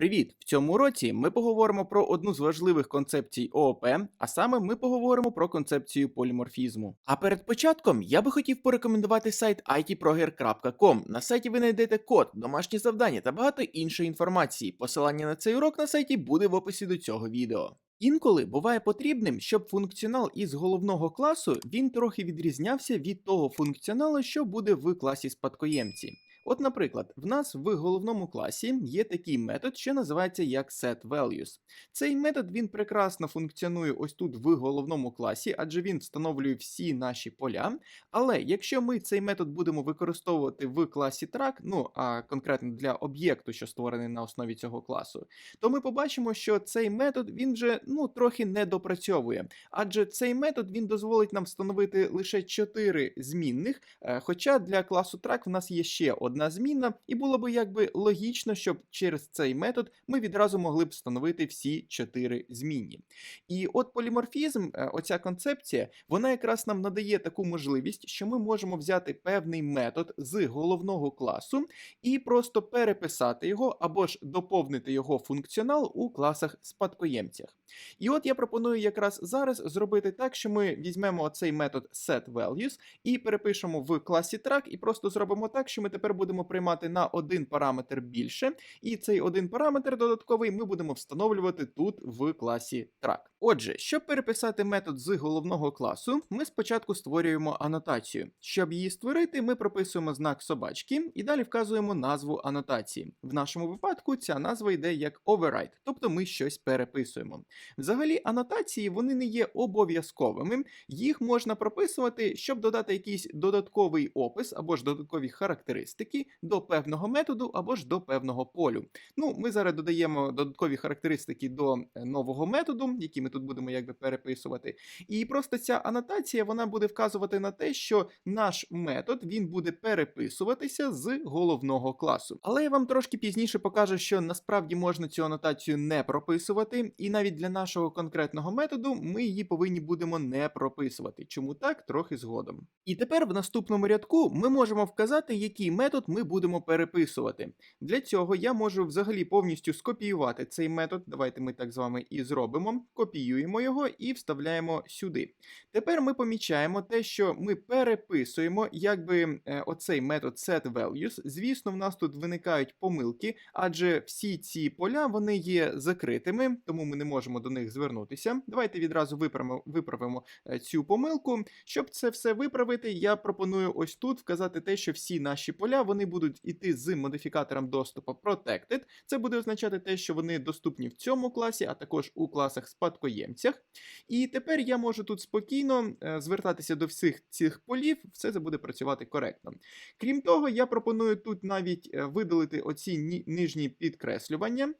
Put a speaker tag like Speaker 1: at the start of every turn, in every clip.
Speaker 1: Привіт! В цьому уроці ми поговоримо про одну з важливих концепцій ООП, а саме ми поговоримо про концепцію поліморфізму. А перед початком я би хотів порекомендувати сайт itproger.com. На сайті ви знайдете код, домашні завдання та багато іншої інформації. Посилання на цей урок на сайті буде в описі до цього відео. Інколи буває потрібним, щоб функціонал із головного класу він трохи відрізнявся від того функціоналу, що буде в класі спадкоємці. От, наприклад, в нас в головному класі є такий метод, що називається як setValues. Цей метод він прекрасно функціонує ось тут в головному класі, адже він встановлює всі наші поля. Але якщо ми цей метод будемо використовувати в класі track, ну а конкретно для об'єкту, що створений на основі цього класу, то ми побачимо, що цей метод він вже ну трохи не допрацьовує, адже цей метод він дозволить нам встановити лише 4 змінних. е, Хоча для класу track в нас є ще одна змінна, і було би якби логічно, щоб через цей метод ми відразу могли б встановити всі 4 змінні. І от поліморфізм, е, оця концепція, вона якраз нам надає таку можливість, що ми можемо взяти певний метод з головного класу і просто переписати його або ж доповнити його функціонал у класах спадкоємцях. І от я пропоную якраз зараз зробити так, що ми візьмемо цей метод setValues і перепишемо в класі track, і просто зробимо так, що ми тепер будемо приймати на один параметр більше, і цей один параметр додатковий ми будемо встановлювати тут в класі track. Отже, щоб переписати метод з головного класу, ми спочатку створюємо анотацію. Щоб її створити, ми прописуємо знак собачки і далі вказуємо назву анотації. В нашому випадку ця назва йде як override, тобто ми щось переписуємо. Взагалі, анотації вони не є обов'язковими, їх можна прописувати, щоб додати якийсь додатковий опис або ж додаткові характеристики до певного методу або ж до певного полю. Ну, ми зараз додаємо додаткові характеристики до е, нового методу, які ми тут будемо якби переписувати. І просто ця анотація вона буде вказувати на те, що наш метод він буде переписуватися з головного класу. Але я вам трошки пізніше покажу, що насправді можна цю анотацію не прописувати, і навіть для нашого конкретного методу ми її повинні будемо не прописувати. Чому так? Трохи згодом. І тепер в наступному рядку ми можемо вказати, який метод ми будемо переписувати. Для цього я можу взагалі повністю скопіювати цей метод. Давайте ми так з вами і зробимо. Копіюємо його і вставляємо сюди. Тепер ми помічаємо те, що ми переписуємо якби е, оцей метод setValues. Звісно, в нас тут виникають помилки, адже всі ці поля вони є закритими, тому ми не можемо до них звернутися. Давайте відразу виправимо, виправимо е, цю помилку. Щоб це все виправити, я пропоную ось тут вказати те, що всі наші поля вони будуть іти з модифікатором доступу Protected. Це буде означати те, що вони доступні в цьому класі, а також у класах спадкоємцях. І тепер я можу тут спокійно е, звертатися до всіх цих полів, все це буде працювати коректно. Крім того, я пропоную тут навіть е, видалити оці ні- нижні підкреслювання.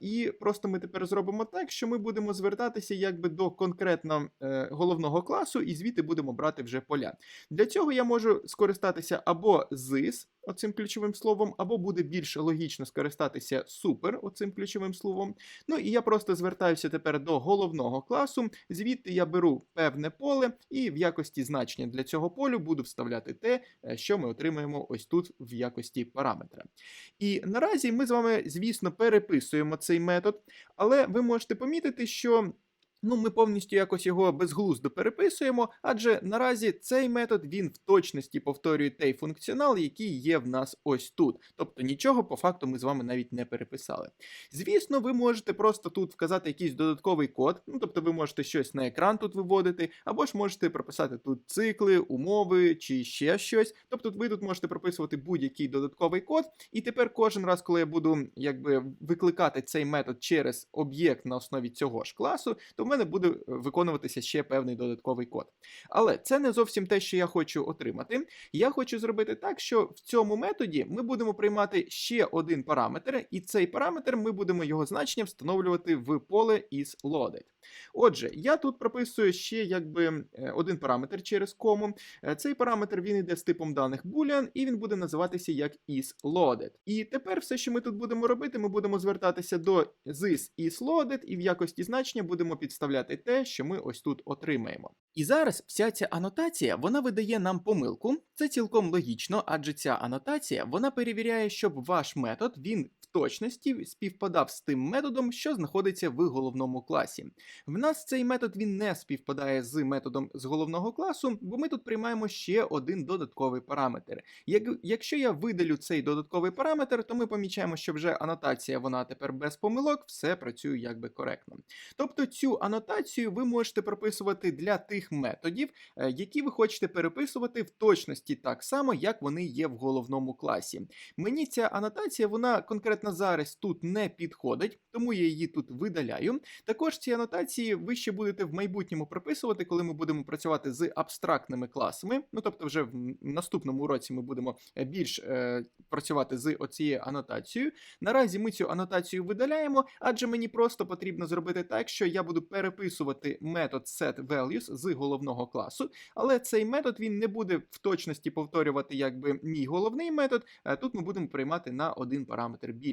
Speaker 1: І просто ми тепер зробимо так, що ми будемо звертатися якби до конкретно е, головного класу, і звідти будемо брати вже поля. Для цього я можу скористатися або з оцим ключовим словом, або буде більш логічно скористатися супер оцим ключовим словом. Ну і я просто звертаюся тепер до головного класу, звідти я беру певне поле, і в якості значення для цього полю буду вставляти те, е, що ми отримаємо ось тут в якості параметра. І наразі ми з вами, звісно, переписуємо цей метод, але ви можете помітити, що. Ну, ми повністю якось його безглуздо переписуємо, адже наразі цей метод він в точності повторює той функціонал, який є в нас ось тут. Тобто нічого по факту ми з вами навіть не переписали. Звісно, ви можете просто тут вказати якийсь додатковий код, ну тобто ви можете щось на екран тут виводити, або ж можете прописати тут цикли, умови чи ще щось. Тобто ви тут можете прописувати будь-який додатковий код, і тепер кожен раз, коли я буду якби викликати цей метод через об'єкт на основі цього ж класу, то мене буде е, виконуватися ще певний додатковий код. Але це не зовсім те, що я хочу отримати. Я хочу зробити так, що в цьому методі ми будемо приймати ще один параметр, і цей параметр ми будемо його значення встановлювати в поле isLoaded. Отже, я тут прописую ще якби е, один параметр через кому. Е, Цей параметр він йде з типом даних boolean, і він буде називатися як isLoaded. І тепер все, що ми тут будемо робити, ми будемо звертатися до this isLoaded, і в якості значення будемо підставляти те, що ми ось тут отримаємо. І зараз вся ця анотація вона видає нам помилку. Це цілком логічно, адже ця анотація вона перевіряє, щоб ваш метод він точності співпадав з тим методом, що знаходиться в головному класі. В нас цей метод він не співпадає з методом з головного класу, бо ми тут приймаємо ще один додатковий параметр. Як, якщо я видалю цей додатковий параметр, то ми помічаємо, що вже анотація вона тепер без помилок, все працює якби коректно. Тобто цю анотацію ви можете прописувати для тих методів, е, які ви хочете переписувати в точності так само, як вони є в головному класі. Мені ця анотація, вона конкретно зараз тут не підходить, тому я її тут видаляю. Також ці анотації ви ще будете в майбутньому прописувати, коли ми будемо працювати з абстрактними класами. Ну тобто, вже в наступному уроці ми будемо е, більш е, працювати з оцією анотацією. Наразі ми цю анотацію видаляємо, адже мені просто потрібно зробити так, що я буду переписувати метод setValues з головного класу, але цей метод він не буде в точності повторювати якби мій головний метод. е, Тут ми будемо приймати на один параметр більше.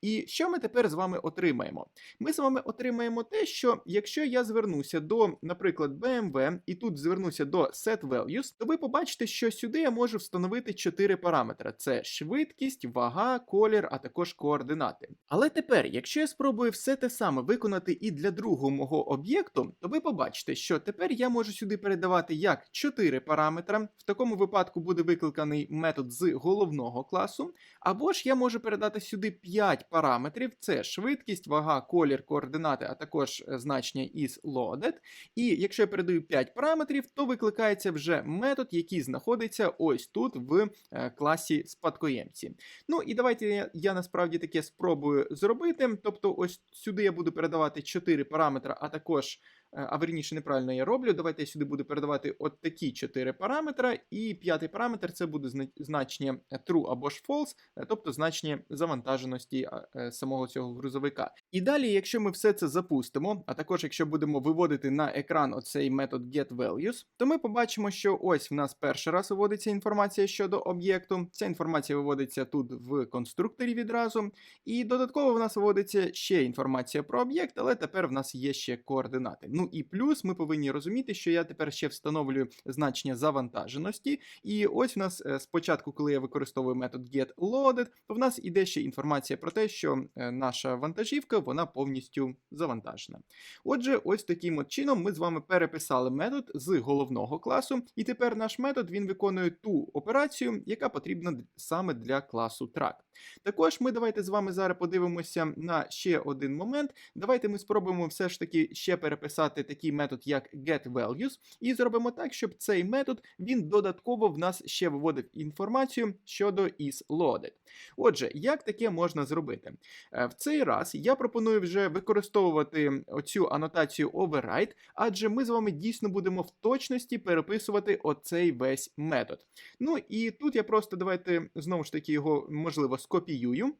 Speaker 1: І що ми тепер з вами отримаємо? Ми з вами отримаємо те, що якщо я звернуся до, наприклад, BMW і тут звернуся до setValues, то ви побачите, що сюди я можу встановити 4 параметри: це швидкість, вага, колір, а також координати. Але тепер, якщо я спробую все те саме виконати і для другого мого об'єкту, то ви побачите, що тепер я можу сюди передавати як 4 параметри. В такому випадку буде викликаний метод з головного класу, або ж я можу передати сюди 5 параметрів: це швидкість, вага, колір, координати, а також е, значення is loaded. І якщо я передаю 5 параметрів, то викликається вже метод, який знаходиться ось тут в е, класі спадкоємці. Ну і давайте я, насправді таке спробую зробити. Тобто, ось сюди я буду передавати 4 параметри, а також. Е, А верніше неправильно я роблю. Давайте я сюди буду передавати от такі 4 параметри, і п'ятий параметр це буде значення е, true або ж false, е, тобто значення завантаженості самого цього грузовика. І далі, якщо ми все це запустимо, а також якщо будемо виводити на екран оцей метод getValues, то ми побачимо, що ось в нас перший раз виводиться інформація щодо об'єкту. Ця інформація виводиться тут в конструкторі відразу. І додатково в нас виводиться ще інформація про об'єкт, але тепер в нас є ще координати. Ну і плюс ми повинні розуміти, що я тепер ще встановлюю значення завантаженості. І ось в нас е, спочатку, коли я використовую метод getLoaded, то в нас іде ще інформація про те, що е, наша вантажівка вона повністю завантажена. Отже, ось таким от чином ми з вами переписали метод з головного класу, і тепер наш метод він виконує ту операцію, яка потрібна саме для класу track. Також ми давайте з вами зараз подивимося на ще один момент. Давайте ми спробуємо все ж таки ще переписати такий метод, як getValues, і зробимо так, щоб цей метод він додатково в нас ще виводив інформацію щодо isLoaded. Отже, як таке можна зробити? Е, В цей раз я пропоную вже використовувати оцю анотацію override, адже ми з вами дійсно будемо в точності переписувати оцей весь метод. Ну і тут я просто давайте знову ж таки його можливо скопіюю.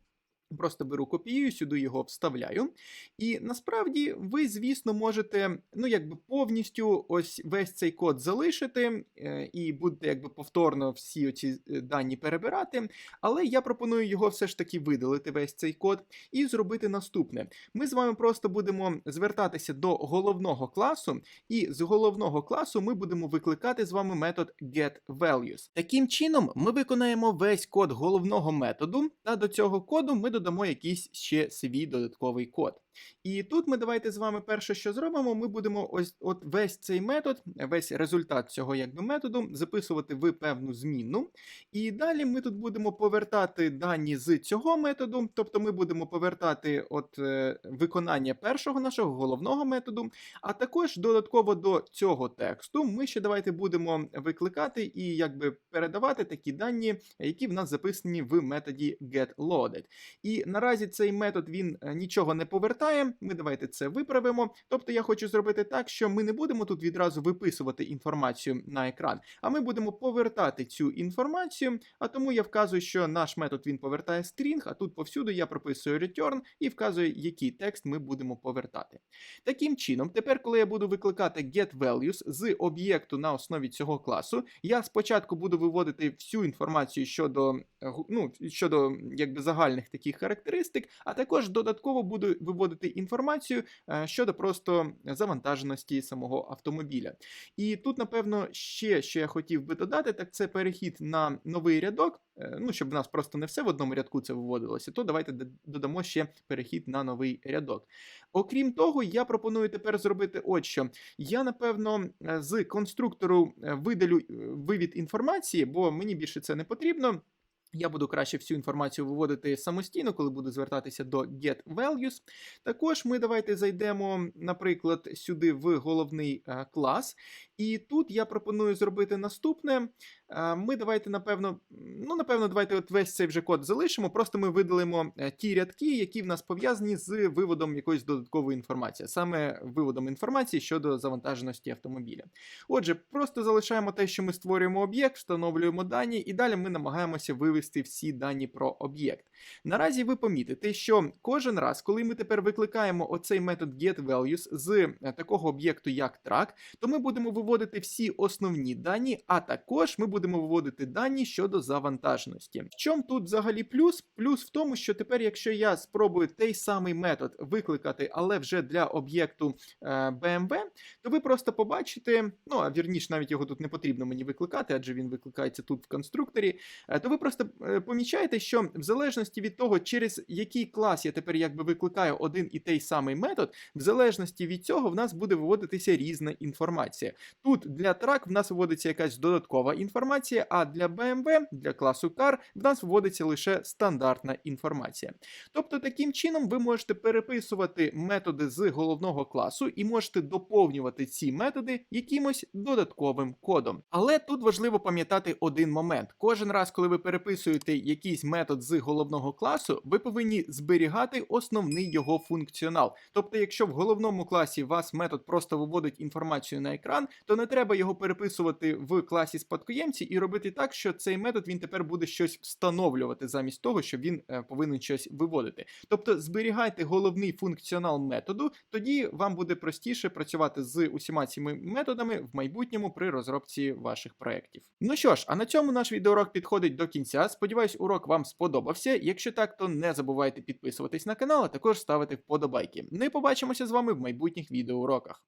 Speaker 1: Просто беру копіюю, сюди його вставляю. І насправді ви, звісно, можете ну, якби повністю ось весь цей код залишити е, і будете якби повторно всі ці дані перебирати. Але я пропоную його все ж таки видалити весь цей код і зробити наступне. Ми з вами просто будемо звертатися до головного класу, і з головного класу ми будемо викликати з вами метод getValues. Таким чином, ми виконаємо весь код головного методу, та до цього коду ми додамо якийсь ще свій додатковий код. І тут ми давайте з вами перше, що зробимо, ми будемо ось от весь цей метод, весь результат цього якби методу записувати в певну змінну. І далі ми тут будемо повертати дані з цього методу, тобто ми будемо повертати от е, виконання першого нашого головного методу, а також додатково до цього тексту ми ще давайте будемо викликати і якби передавати такі дані, які в нас записані в методі getLoaded. І наразі цей метод він е, нічого не повертає. Ми давайте це виправимо. Тобто я хочу зробити так, що ми не будемо тут відразу виписувати інформацію на екран, а ми будемо повертати цю інформацію. А тому я вказую, що наш метод він повертає стрінг, а тут повсюди я прописую return і вказую, який текст ми будемо повертати. Таким чином, тепер, коли я буду викликати getValues з об'єкту на основі цього класу, я спочатку буду виводити всю інформацію щодо ну, щодо якби загальних таких характеристик, а також додатково буду виводити інформацію е, щодо просто завантаженості самого автомобіля. І тут, напевно, ще що я хотів би додати, так це перехід на новий рядок. Е, Ну, щоб в нас просто не все в одному рядку це виводилося, то давайте додамо ще перехід на новий рядок. Окрім того, я пропоную тепер зробити от що. Я, напевно, з конструктору е, видалю вивід інформації, бо мені більше це не потрібно. Я буду краще всю інформацію виводити самостійно, коли буду звертатися до Get Values. Також ми давайте зайдемо, наприклад, сюди в головний е, клас. І тут я пропоную зробити наступне. Ми давайте, напевно, ну, напевно, давайте от весь цей вже код залишимо. Просто ми видалимо е, ті рядки, які в нас пов'язані з виводом якоїсь додаткової інформації, саме виводом інформації щодо завантаженості автомобіля. Отже, просто залишаємо те, що ми створюємо об'єкт, встановлюємо дані, і далі ми намагаємося вивести всі дані про об'єкт. Наразі ви помітите, що кожен раз, коли ми тепер викликаємо оцей метод getValues з е, такого об'єкту, як track, то ми будемо виводити всі основні дані, а також ми будемо виводити дані щодо завантаженості. В чому тут взагалі плюс? Плюс в тому, що тепер, якщо я спробую той самий метод викликати, але вже для об'єкту е, BMW, то ви просто побачите, ну а вірніше, навіть його тут не потрібно мені викликати, адже він викликається тут в конструкторі. е, То ви просто е, помічаєте, що в залежності від того, через який клас я тепер якби викликаю один і той самий метод, в залежності від цього в нас буде виводитися різна інформація. Тут для трак в нас виводиться якась додаткова інформація, а для BMW, для класу CAR, в нас виводиться лише стандартна інформація. Тобто, таким чином ви можете переписувати методи з головного класу і можете доповнювати ці методи якимось додатковим кодом. Але тут важливо пам'ятати один момент: кожен раз, коли ви переписуєте якийсь метод з головного класу, ви повинні зберігати основний його функціонал. Тобто, якщо в головному класі вас метод просто виводить інформацію на екран, то не треба його переписувати в класі спадкоємці і робити так, що цей метод він тепер буде щось встановлювати замість того, що він е, повинен щось виводити. Тобто зберігайте головний функціонал методу, тоді вам буде простіше працювати з усіма цими методами в майбутньому при розробці ваших проєктів. Ну що ж, а на цьому наш відеоурок підходить до кінця. Сподіваюсь, урок вам сподобався. Якщо так, то не забувайте підписуватись на канал, а також ставити вподобайки. Ну і побачимося з вами в майбутніх відеоуроках.